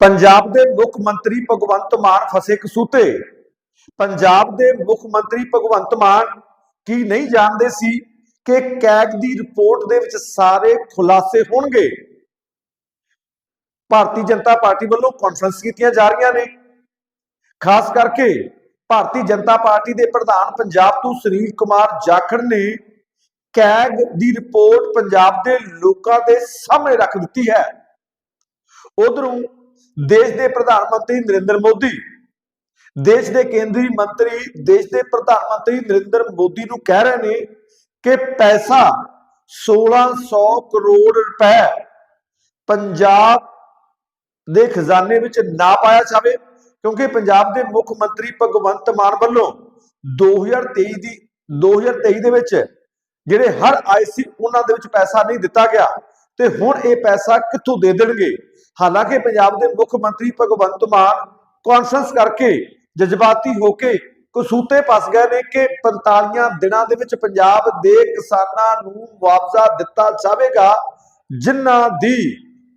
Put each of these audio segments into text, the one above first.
ਪੰਜਾਬ ਦੇ ਮੁੱਖ ਮੰਤਰੀ ਭਗਵੰਤ ਮਾਨ ਫਸੇ ਕਸੂਤੇ। ਪੰਜਾਬ ਦੇ ਮੁੱਖ ਮੰਤਰੀ ਭਗਵੰਤ ਮਾਨ ਕੀ ਨਹੀਂ ਜਾਣਦੇ ਸੀ ਕਿ ਕੈਗ ਦੀ ਰਿਪੋਰਟ ਦੇ ਵਿੱਚ ਸਾਰੇ ਖੁਲਾਸੇ ਹੋਣਗੇ? ਭਾਰਤੀ ਜਨਤਾ ਪਾਰਟੀ ਵੱਲੋਂ ਕਾਨਫਰੰਸ ਕੀਤੀਆਂ ਜਾ ਰਹੀਆਂ ਨੇ। ਖਾਸ ਕਰਕੇ ਭਾਰਤੀ ਜਨਤਾ ਪਾਰਟੀ ਦੇ ਪ੍ਰਧਾਨ ਪੰਜਾਬ ਤੋਂ ਸੁਨੀਲ ਕੁਮਾਰ ਜਾਖੜ ਨੇ ਕੈਗ ਦੀ ਰਿਪੋਰਟ ਪੰਜਾਬ ਦੇ ਲੋਕਾਂ ਦੇ ਸਾਹਮਣੇ ਰੱਖ ਦਿੱਤੀ ਹੈ। ਉਧਰੋਂ ਦੇਸ਼ ਦੇ ਪ੍ਰਧਾਨ ਮੰਤਰੀ ਨਰਿੰਦਰ ਮੋਦੀ। ਦੇਸ਼ ਦੇ ਕੇਂਦਰੀ ਮੰਤਰੀ, ਦੇਸ਼ ਦੇ ਪ੍ਰਧਾਨ ਮੰਤਰੀ ਨਰਿੰਦਰ ਮੋਦੀ ਨੂੰ ਕਹਿ ਰਹੇ ਨੇ ਕਿ ਪੈਸਾ 1600 ਕਰੋੜ ਰੁਪਏ ਪੰਜਾਬ ਦੇ ਖਜ਼ਾਨੇ ਵਿੱਚ ਨਾ ਪਾਇਆ ਜਾਵੇ, ਕਿਉਂਕਿ ਪੰਜਾਬ ਦੇ ਮੁੱਖ ਮੰਤਰੀ ਭਗਵੰਤ ਮਾਨ ਵੱਲੋਂ 2023 ਦੀ 2023 ਦੇ ਵਿੱਚ ਜਿਹੜੇ ਹਰ ਆਏ ਸੀ, ਉਹਨਾਂ ਦੇ ਵਿੱਚ ਪੈਸਾ ਨਹੀਂ ਦਿੱਤਾ ਗਿਆ। ਤੇ ਹੁਣ ਇਹ ਪੈਸਾ ਕਿੱਥੋਂ ਦੇ ਦੇਣਗੇ? ਹਾਲਾਂਕਿ ਪੰਜਾਬ ਦੇ ਮੁੱਖ ਮੰਤਰੀ ਭਗਵੰਤ ਮਾਨ ਕਾਨਫਰੰਸ ਕਰਕੇ ਜਜ਼ਬਾਤੀ ਹੋ ਕੇ ਕਸੂਤੇ ਫਸ ਗਏ ਨੇ ਕਿ 45 ਦਿਨਾਂ ਦੇ ਵਿੱਚ ਪੰਜਾਬ ਦੇ ਕਿਸਾਨਾਂ ਨੂੰ ਮੁਆਵਜ਼ਾ ਦਿੱਤਾ ਜਾਵੇਗਾ, ਜਿਨ੍ਹਾਂ ਦੀ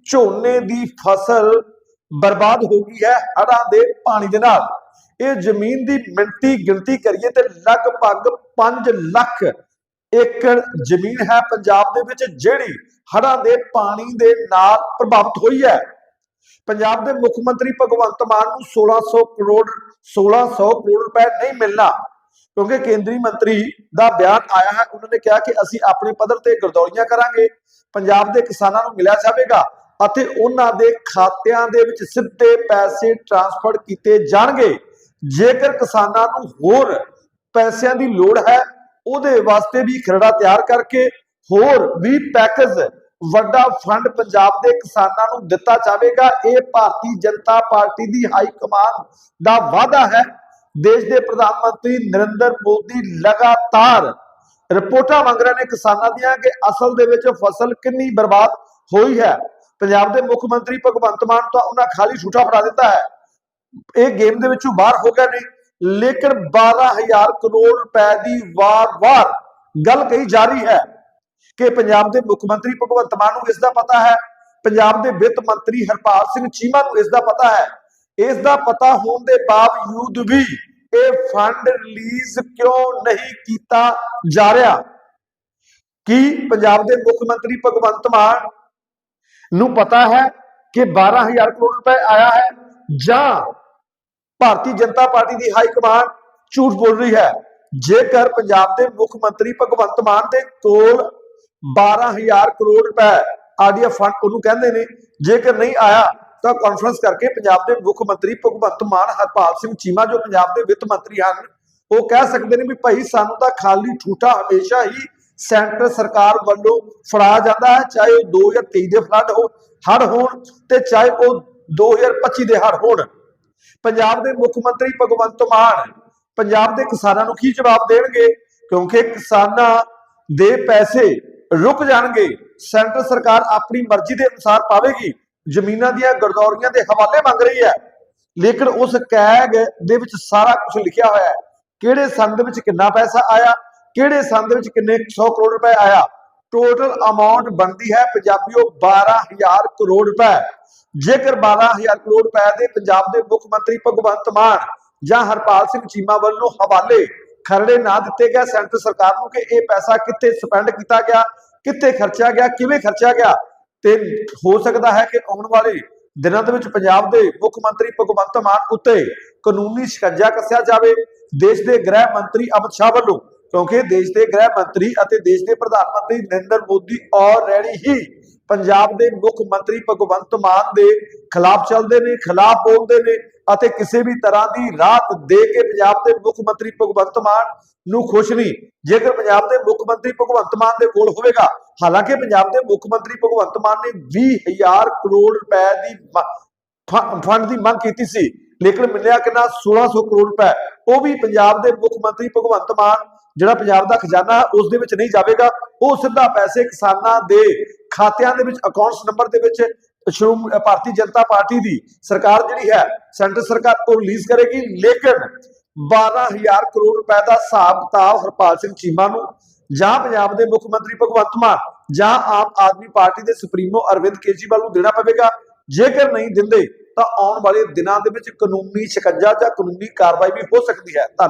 ਝੋਨੇ ਦੀ ਫਸਲ ਬਰਬਾਦ ਹੋ ਗਈ ਹੈ ਹੜ੍ਹਾਂ ਦੇ ਪਾਣੀ ਦੇ ਨਾਲ। ਇਹ ਜ਼ਮੀਨ ਦੀ ਮਿੰਟੀ ਗਿਣਤੀ ਕਰੀਏ ਤੇ ਲਗਭਗ 5 ਲੱਖ ਏਕੜ ਜ਼ਮੀਨ ਹੈ ਪੰਜਾਬ ਦੇ ਵਿੱਚ ਜਿਹੜੀ ਹੜ੍ਹਾਂ ਦੇ ਪਾਣੀ ਦੇ ਨਾਲ ਪ੍ਰਭਾਵਿਤ ਹੋਈ ਹੈ। ਪੰਜਾਬ ਦੇ ਮੁੱਖ ਮੰਤਰੀ ਭਗਵੰਤ ਮਾਨ ਨੂੰ 1600 ਕਰੋੜ 1600 ਕਰੋੜ ਰੁਪਏ ਨਹੀਂ ਮਿਲਣਾ ਕਿਉਂਕਿ ਕੇਂਦਰੀ ਮੰਤਰੀ ਦਾ ਬਿਆਨ ਆਇਆ ਹੈ। ਉਹਨਾਂ ਨੇ ਕਿਹਾ ਕਿ ਅਸੀਂ ਆਪਣੇ ਪੱਧਰ ਤੇ ਗਰਦੌਲੀਆਂ ਕਰਾਂਗੇ, ਪੰਜਾਬ ਦੇ ਕਿਸਾਨਾਂ ਨੂੰ ਮਿਲਿਆ ਜਾਵੇਗਾ ਅਤੇ ਉਹਨਾਂ ਦੇ ਖਾਤਿਆਂ ਦੇ ਵਿੱਚ ਸਿੱਧੇ ਪੈਸੇ ਟ੍ਰਾਂਸਫਰ ਕੀਤੇ ਜਾਣਗੇ। ਜੇਕਰ ਕਿਸਾਨਾਂ ਨੂੰ ਹੋਰ ਪੈਸਿਆਂ ਦੀ ਲੋੜ ਹੈ, ਉਹਦੇ ਵਾਸਤੇ ਵੀ ਖਰੜਾ ਤਿਆਰ ਕਰਕੇ ਹੋਰ ਵੀ ਪੈਕੇਜ ਵੱਡਾ ਫੰਡ ਪੰਜਾਬ ਦੇ ਕਿਸਾਨਾਂ ਨੂੰ ਦਿੱਤਾ ਜਾਵੇਗਾ। ਇਹ ਭਾਰਤੀ ਜਨਤਾ ਪਾਰਟੀ ਦੀ ਹਾਈ ਕਮਾਨ ਦਾ ਵਾਅਦਾ ਹੈ। ਦੇਸ਼ ਦੇ ਪ੍ਰਧਾਨ ਮੰਤਰੀ ਨਰਿੰਦਰ ਮੋਦੀ ਲਗਾਤਾਰ ਰਿਪੋਰਟਾਂ ਮੰਗ ਰਹੇ ਨੇ ਕਿਸਾਨਾਂ ਦੀਆਂ ਕਿ ਅਸਲ ਦੇ ਵਿੱਚ ਫਸਲ ਕਿੰਨੀ ਬਰਬਾਦ ਹੋਈ ਹੈ। ਪੰਜਾਬ ਦੇ ਮੁੱਖ ਮੰਤਰੀ ਭਗਵੰਤ ਮਾਨ ਤਾਂ ਉਹਨਾਂ ਖਾਲੀ ਝੂਠਾ ਫੜਾ ਦਿੱਤਾ ਹੈ। ਇਹ ਗੇਮ ਦੇ ਵਿੱਚੋਂ ਬਾਹਰ ਹੋ ਗਏ ਨੇ। ਲੇਕਿਨ 12000 ਕਰੋੜ ਰੁਪਏ ਦੀ ਵਾਰ-ਵਾਰ ਗੱਲ ਕਹੀ ਜਾ ਰਹੀ ਹੈ। ਕਿ ਪੰਜਾਬ ਦੇ ਮੁੱਖ ਮੰਤਰੀ ਭਗਵੰਤ ਮਾਨ ਨੂੰ ਇਸ ਦਾ ਪਤਾ ਹੈ, ਪੰਜਾਬ ਦੇ ਵਿੱਤ ਮੰਤਰੀ ਹਰਪਾਲ ਸਿੰਘ ਚੀਮਾ ਨੂੰ ਇਸ ਦਾ ਪਤਾ ਹੈ। ਇਸ ਦਾ ਪਤਾ ਹੋਣ ਦੇ ਬਾਵਜੂਦ ਵੀ ਇਹ ਫੰਡ ਰਿਲੀਜ਼ ਕਿਉਂ ਨਹੀਂ ਕੀਤਾ ਜਾ ਰਿਹਾ? ਕੀ ਪੰਜਾਬ ਦੇ ਮੁੱਖ ਮੰਤਰੀ ਭਗਵੰਤ ਮਾਨ ਨੂੰ ਪਤਾ ਹੈ ਕਿ 12000 ਕਰੋੜ ਰੁਪਏ ਆਇਆ ਹੈ ਜਾਂ ਭਾਰਤੀ ਜਨਤਾ ਪਾਰਟੀ ਦੀ ਹਾਈ ਕਮਾਨ ਝੂਠ ਬੋਲ ਰਹੀ ਹੈ? ਜੇਕਰ ਪੰਜਾਬ ਦੇ ਮੁੱਖ ਮੰਤਰੀ ਭਗਵੰਤ ਮਾਨ ਦੇ ਕੋਲ 12000 ਕਰੋੜ ਰੁਪਏ ਆਰਡੀਐਫ ਫੰਡ ਉਹਨੂੰ ਕਹਿੰਦੇ ਨੇ। ਜੇਕਰ ਨਹੀਂ ਆਇਆ ਤਾਂ ਕਾਨਫਰੰਸ ਕਰਕੇ ਪੰਜਾਬ ਦੇ ਮੁੱਖ ਮੰਤਰੀ ਭਗਵੰਤ ਮਾਨ, ਹਰਪਾਲ ਸਿੰਘ ਚੀਮਾ, ਜੋ ਪੰਜਾਬ ਦੇ ਵਿੱਤ ਮੰਤਰੀ ਹਨ, ਉਹ ਕਹਿ ਸਕਦੇ ਨੇ ਵੀ ਭਾਈ ਸਾਨੂੰ ਤਾਂ ਖਾਲੀ ਠੂਠਾ ਹਮੇਸ਼ਾ ਹੀ ਸੈਂਟਰ ਸਰਕਾਰ ਵੱਲੋਂ ਫੜਾ ਜਾਂਦਾ ਹੈ, ਚਾਹੇ ਉਹ 2023 ਦੇ ਫਲੱਡ ਹੋ ਹੜ ਹੋਣ ਤੇ ਚਾਹੇ ਉਹ 2025 ਦੇ ਹੜ ਹੋਣ। ਪੰਜਾਬ ਦੇ ਮੁੱਖ ਮੰਤਰੀ ਭਗਵੰਤ ਮਾਨ ਪੰਜਾਬ ਦੇ ਕਿਸਾਨਾਂ ਨੂੰ ਕੀ ਜਵਾਬ ਦੇਣਗੇ? ਕਿਉਂਕਿ ਕਿਸਾਨਾਂ ਦੇ ਪੈਸੇ ਰੁਕ ਜਾਣਗੇ। ਸੈਂਟਰ ਸਰਕਾਰ ਆਪਣੀ ਮਰਜ਼ੀ ਦੇ ਅਨੁਸਾਰ ਪਾਵੇਗੀ। ਜ਼ਮੀਨਾਂ ਦੀਆਂ ਗਰਦੌਰੀਆਂ ਦੇ ਹਵਾਲੇ ਮੰਗ ਰਹੀ ਹੈ। ਲੇਕਿਨ ਉਸ ਕੈਗ ਦੇ ਵਿੱਚ ਸਾਰਾ ਕੁਝ ਲਿਖਿਆ ਹੋਇਆ ਹੈ। ਕਿਹੜੇ ਸੰਦ ਵਿੱਚ ਕਿੰਨਾ ਪੈਸਾ ਆਇਆ? ਕਿਹੜੇ ਸੰਦ ਵਿੱਚ ਕਿੰਨੇ 100 ਕਰੋੜ ਰੁਪਏ ਆਇਆ? ਟੋਟਲ ਅਮਾਉਂਟ ਬਣਦੀ ਹੈ ਪੰਜਾਬੀਓ 12000 ਕਰੋੜ ਰੁਪਏ। ਜੇਕਰ 12000 ਕਰੋੜ ਰੁਪਏ ਦੇ ਪੰਜਾਬ ਦੇ ਮੁੱਖ ਮੰਤਰੀ ਭਗਵੰਤ ਮਾਨ ਜਾਂ ਹਰਪਾਲ ਸਿੰਘ ਚੀਮਾ ਵੱਲੋਂ ਹਵਾਲੇ ਖਰੜੇ ਨਾ ਦਿੱਤੇ ਗਏ। ਸੈਂਟਰ ਸਰਕਾਰ ਨੂੰ ਕਿ ਇਹ ਪੈਸਾ ਕਿੱਥੇ ਸਪੈਂਡ ਕੀਤਾ ਗਿਆ, ਕਿੱਥੇ ਖਰਚਿਆ ਗਿਆ, ਕਿਵੇਂ ਖਰਚਿਆ ਗਿਆ ਤੇ ਹੋ ਸਕਦਾ ਹੈ ਕਿ ਆਉਣ ਵਾਲੇ ਦਿਨਾਂ ਦੇ ਵਿੱਚ ਪੰਜਾਬ ਦੇ ਮੁੱਖ ਮੰਤਰੀ ਭਗਵੰਤ ਮਾਨ ਉੱਤੇ ਕਾਨੂੰਨੀ ਸ਼ਿਕੰਜਾ ਕੱਸਿਆ ਜਾਵੇ। ਦੇਸ਼ ਦੇ ਗ੍ਰਹਿ ਮੰਤਰੀ ਅਮਿਤ ਸ਼ਾਹ ਵੱਲੋਂ, ਕਿਉਂਕਿ ਦੇਸ਼ ਦੇ ਗ੍ਰਹਿ ਮੰਤਰੀ ਅਤੇ ਦੇਸ਼ ਦੇ ਪ੍ਰਧਾਨ ਮੰਤਰੀ ਨਰਿੰਦਰ ਮੋਦੀ ਆਲਰੇਡੀ ਹੀ ਪੰਜਾਬ ਦੇ ਮੁੱਖ ਮੰਤਰੀ ਭਗਵੰਤ ਮਾਨ ਦੇ ਖਿਲਾਫ ਚੱਲਦੇ ਨੇ, ਖਿਲਾਫ ਬੋਲਦੇ ਨੇ। ਅਤੇ ਕਿਸੇ ਵੀ ਤਰ੍ਹਾਂ ਦੀ ਰਾਤ ਦੇ ਕੇ ਪੰਜਾਬ ਦੇ ਮੁੱਖ ਮੰਤਰੀ ਭਗਵੰਤ ਮਾਨ ਨੂੰ ਖੁਸ਼ ਨਹੀਂ। ਜੇਕਰ ਪੰਜਾਬ ਦੇ ਮੁੱਖ ਮੰਤਰੀ ਭਗਵੰਤ ਮਾਨ ਦੇ ਕੋਲ ਹੋਵੇਗਾ ਹਾਲਾਂਕਿ ਪੰਜਾਬ ਦੇ ਮੁੱਖ ਮੰਤਰੀ ਭਗਵੰਤ ਮਾਨ ਨੇ 20000 ਕਰੋੜ ਰੁਪਏ ਦੀ ਫੰਡ ਦੀ ਮੰਗ ਕੀਤੀ ਸੀ ਲੇਕਿਨ ਮਿਲਿਆ ਕਿੰਨਾ? 1600 ਕਰੋੜ ਰੁਪਏ। ਉਹ ਵੀ ਪੰਜਾਬ ਦੇ ਮੁੱਖ ਮੰਤਰੀ ਭਗਵੰਤ ਮਾਨ ਜਿਹੜਾ ਪੰਜਾਬ ਦਾ ਖਜ਼ਾਨਾ ਹੈ, ਉਸ ਦੇ ਵਿੱਚ ਨਹੀਂ ਜਾਵੇਗਾ। ਉਹ ਸਿੱਧਾ ਪੈਸੇ ਕਿਸਾਨਾਂ ਦੇ ਖਾਤਿਆਂ ਦੇ ਵਿੱਚ ਅਕਾਊਂਟਸ ਨੰਬਰ ਦੇ ਵਿੱਚ ਸ਼੍ਰੋਮ ਭਾਰਤੀ ਜਨਤਾ ਪਾਰਟੀ ਦੀ ਸਰਕਾਰ ਜਿਹੜੀ ਹੈ, ਸੈਂਟਰ ਸਰਕਾਰ ਉਹ ਰਿਲੀਜ਼ ਕਰੇਗੀ, ਲੇਕਿਨ 12000 ਕਰੋੜ ਰੁਪਏ ਦਾ ਹਿਸਾਬ ਕਿਤਾਬ ਹਰਪਾਲ ਸਿੰਘ ਚੀਮਾ ਨੂੰ ਜਾਂ ਪੰਜਾਬ ਦੇ ਮੁੱਖ ਮੰਤਰੀ ਭਗਵੰਤ ਮਾਨ ਜਾਂ ਆਮ ਆਦਮੀ ਪਾਰਟੀ ਦੇ ਸੁਪਰੀਮੋ ਅਰਵਿੰਦ ਕੇਜਰੀਵਾਲ ਨੂੰ ਦੇਣਾ ਪਵੇਗਾ। ਜੇਕਰ ਨਹੀਂ ਦਿੰਦੇ, ਤਾਂ ਆਉਣ ਵਾਲੇ ਦਿਨਾਂ ਦੇ ਵਿੱਚ ਕਾਨੂੰਨੀ ਸ਼ਿਕੰਜਾ ਜਾਂ ਕਾਨੂੰਨੀ ਕਾਰਵਾਈ ਵੀ ਹੋ ਸਕਦੀ ਹੈ। ਧੰਨਵਾਦ